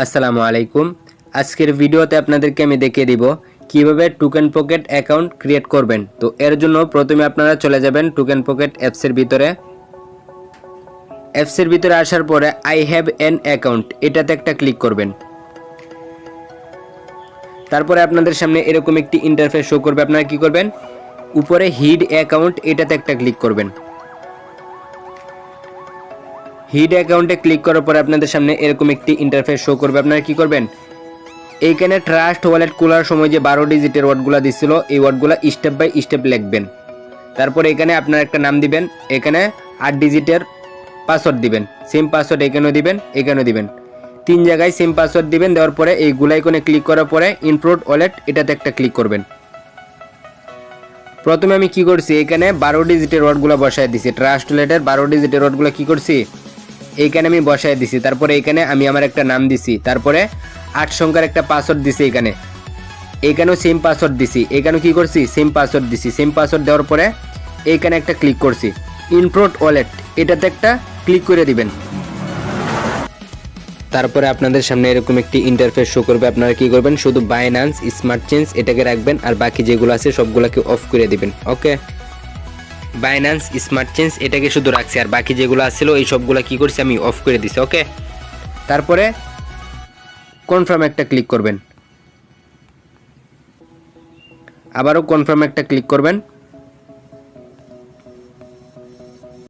আসসালামু আলাইকুম। আজকের ভিডিওতে আপনাদেরকে আমি দেখিয়ে দিব কীভাবে টুকেন পকেট অ্যাকাউন্ট ক্রিয়েট করবেন। তো এর জন্য প্রথমে আপনারা চলে যাবেন টুকেন পকেট অ্যাপসের ভিতরে। অ্যাপসের ভিতরে আসার পরে আই হ্যাভ এন অ্যাকাউন্ট এটাতে একটা ক্লিক করবেন। তারপরে আপনাদের সামনে এরকম একটি ইন্টারফেস শো করবে। আপনারা কি করবেন? উপরে হিড অ্যাকাউন্ট এটাতে একটা ক্লিক করবেন। হিড অ্যাকাউন্টে ক্লিক করার পরে আপনাদের সামনে এরকম একটি ইন্টারফেস শো করবে। আপনারা কি করবেন? এইখানে ট্রাস্ট ওয়ালেট খোলার সময় যে বারো ডিজিটের ওয়ার্ডগুলো দিছিল, এই ওয়ার্ডগুলো স্টেপ বাই স্টেপ লিখবেন। তারপর এখানে আপনার একটা নাম দিবেন, এখানে আট ডিজিটের পাসওয়ার্ড দিবেন। সেম পাসওয়ার্ড এখানেও দিবেন এখানেও দিবেন। তিন জায়গায় সেম পাসওয়ার্ড দিবেন, দেওয়ার পরে এই গুলাইকনে ক্লিক করার পরে ইনপ্রোড ওয়ালেট এটাতে একটা ক্লিক করবেন। প্রথমে আমি কি করছি? এখানে বারো ডিজিটের ওয়ার্ডগুলো বসায় দিছি। ট্রাস্ট ওয়ালেটের বারো ডিজিটের ওয়ার্ডগুলো কি করছি? এইখানে আমি বসায় দিছি। তারপরে এখানে আমি আমার একটা নাম দিছি। তারপরে আট সংখ্যার একটা পাসওয়ার্ড দিছি এখানে এখানেও সেম পাসওয়ার্ড দিছি। এখানেও কি করছি? সেম পাসওয়ার্ড দিছি। সেম পাসওয়ার্ড দেওয়ার পরে এইখানে একটা ক্লিক করছি। ইনপ্রোট ওয়ালেট এটাতে একটা ক্লিক করে দিবেন। তারপরে আপনাদের সামনে এরকম একটি ইন্টারফেস শো করবে। আপনারা কি করবেন? শুধু বাইন্যান্স স্মার্ট চেঞ্জ এটাকে রাখবেন আর বাকি যেগুলো আছে সবগুলোকে অফ করে দিবেন। ওকে বাইন্যান্স স্মার্ট চেঞ্জ এটাকে শুধু রাখছি। আর বাকি যেগুলো আসছিল এই সবগুলো কি করছি আমি অফ করে দিছি ওকে তারপরে কনফার্ম একটা ক্লিক করবেন। আবারও কনফার্ম একটা ক্লিক করবেন।